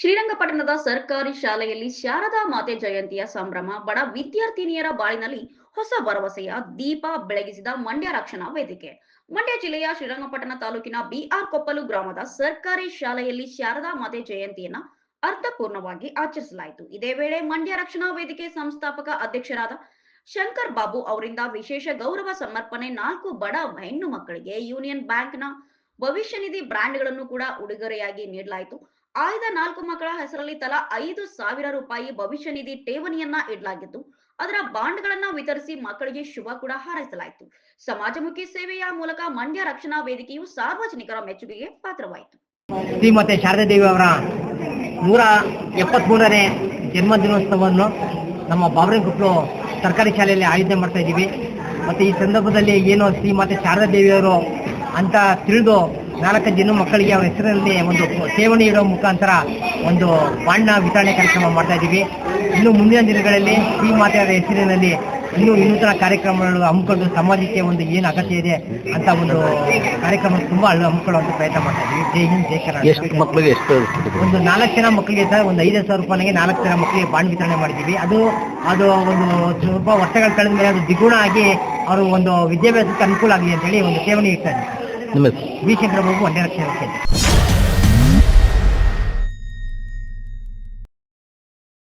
ಶ್ರೀರಂಗಪಟ್ಟಣದ ಸರ್ಕಾರಿ ಶಾಲೆಯಲ್ಲಿ ಶಾರದಾ ಮಾತೆ ಜಯಂತಿಯ ಸಂಭ್ರಮ, ಬಡ ವಿದ್ಯಾರ್ಥಿನಿಯರ ಬಾಳಿನಲ್ಲಿ ಹೊಸ ಭರವಸೆಯ ದೀಪ ಬೆಳಗಿಸಿದ ಮಂಡ್ಯ ರಕ್ಷಣಾ ವೇದಿಕೆ. ಮಂಡ್ಯ ಜಿಲ್ಲೆಯ ಶ್ರೀರಂಗಪಟ್ಟಣ ತಾಲೂಕಿನ ಬಿಆರ್ ಕೊಪ್ಪಲು ಗ್ರಾಮದ ಸರ್ಕಾರಿ ಶಾಲೆಯಲ್ಲಿ ಶಾರದಾ ಮಾತೆ ಜಯಂತಿಯನ್ನ ಅರ್ಥಪೂರ್ಣವಾಗಿ ಆಚರಿಸಲಾಯಿತು. ಇದೇ ವೇಳೆ ಮಂಡ್ಯ ರಕ್ಷಣಾ ವೇದಿಕೆ ಸಂಸ್ಥಾಪಕ ಅಧ್ಯಕ್ಷರಾದ ಶಂಕರ್ ಬಾಬು ಅವರಿಂದ ವಿಶೇಷ ಗೌರವ ಸಮರ್ಪಣೆ ನಾಲ್ಕು ಬಡ ಹೆಣ್ಣು ಮಕ್ಕಳಿಗೆ ಯೂನಿಯನ್ ಬ್ಯಾಂಕ್ನ ಭವಿಷ್ಯ ನಿಧಿ ಬ್ರ್ಯಾಂಡ್ಗಳನ್ನು ಕೂಡ ಉಡುಗೊರೆಯಾಗಿ ನೀಡಲಾಯಿತು. ಆಯ್ದ ನಾಲ್ಕು ಮಕ್ಕಳ ಹೆಸರಲ್ಲಿ ತಲಾ ಐದು ಸಾವಿರ ರೂಪಾಯಿ ಭವಿಷ್ಯ ನಿಧಿ ಠೇವಣಿಯನ್ನ ಇಡಲಾಗಿತ್ತು. ಅದರ ಬಾಂಡ್ಗಳನ್ನ ವಿತರಿಸಿ ಮಕ್ಕಳಿಗೆ ಶುಭ ಕೂಡ ಹಾರೈಸಲಾಯಿತು. ಸಮಾಜಮುಖಿ ಸೇವೆಯ ಮೂಲಕ ಮಂಡ್ಯ ರಕ್ಷಣಾ ವೇದಿಕೆಯು ಸಾರ್ವಜನಿಕರ ಮೆಚ್ಚುಗೆಗೆ ಪಾತ್ರವಾಯಿತು. ಶ್ರೀಮತಿ ಶಾರದಾ ದೇವಿ ಅವರ ನೂರ ಎಪ್ಪತ್ಮೂರನೇ ಜನ್ಮದಿನೋತ್ಸವವನ್ನು ನಮ್ಮ ಬಾಬರಂಗುಪ್ಪಲು ಸರ್ಕಾರಿ ಶಾಲೆಯಲ್ಲಿ ಆಯೋಜನೆ ಮಾಡ್ತಾ ಇದ್ದೀವಿ. ಮತ್ತೆ ಈ ಸಂದರ್ಭದಲ್ಲಿ ಏನು ಶ್ರೀಮಾತೆ ಶಾರದಾ ದೇವಿಯವರು ಅಂತ ತಿಳಿದು ನಾಲ್ಕು ಜನ ಮಕ್ಕಳಿಗೆ ಅವರ ಹೆಸರಿನಲ್ಲಿ ಒಂದು ಠೇವಣಿ ಇಡೋ ಮುಖಾಂತರ ಒಂದು ಬಾಂಡ್ನ ವಿತರಣೆ ಕಾರ್ಯಕ್ರಮ ಮಾಡ್ತಾ ಇದ್ದೀವಿ. ಇನ್ನು ಮುಂದಿನ ದಿನಗಳಲ್ಲಿ ಈ ಶ್ರೀಮಾತೆಯವರ ಹೆಸರಿನಲ್ಲಿ ಇನ್ನೂ ತರ ಕಾರ್ಯಕ್ರಮಗಳು ಹಮ್ಮಿಕೊಂಡು ಸಮಾಜಕ್ಕೆ ಒಂದು ಏನು ಅಗತ್ಯ ಇದೆ ಅಂತ ಒಂದು ಕಾರ್ಯಕ್ರಮ ತುಂಬಾ ಹಮ್ಮಿಕೊಳ್ಳುವಂತ ಪ್ರಯತ್ನ ಮಾಡ್ತಾ ಇದ್ದೀವಿ. ಜೈ ಹಿಂದ್ ಜೈ ಕರ್ನಾಟಕ. ಒಂದು ನಾಲ್ಕು ಜನ ಮಕ್ಕಳಿಗೆ ಸರ್ ಒಂದು ಐದು ಸಾವಿರ ರೂಪಾಯಿಗೆ ನಾಲ್ಕು ಜನ ಮಕ್ಕಳಿಗೆ ಬಾಂಡ್ ವಿತರಣೆ ಮಾಡಿದ್ದೀವಿ. ಅದು ಅದು ಒಂದು ಸ್ವಲ್ಪ ವರ್ಷಗಳು ಕಳೆದ ಮೇಲೆ ಅದು ದ್ವಿಗುಣ ಆಗಿ ಅವರು ಒಂದು ವಿದ್ಯಾಭ್ಯಾಸಕ್ಕೆ ಅನುಕೂಲ ಆಗಿದೆ ಅಂತೇಳಿ ಒಂದು ಠೇವಣಿ ಇಡ್ತಾ ಇದ್ದೀವಿ? ವಿ ಶಂಕರ ಬಾಬು ಒಂದೇ ಲಕ್ಷ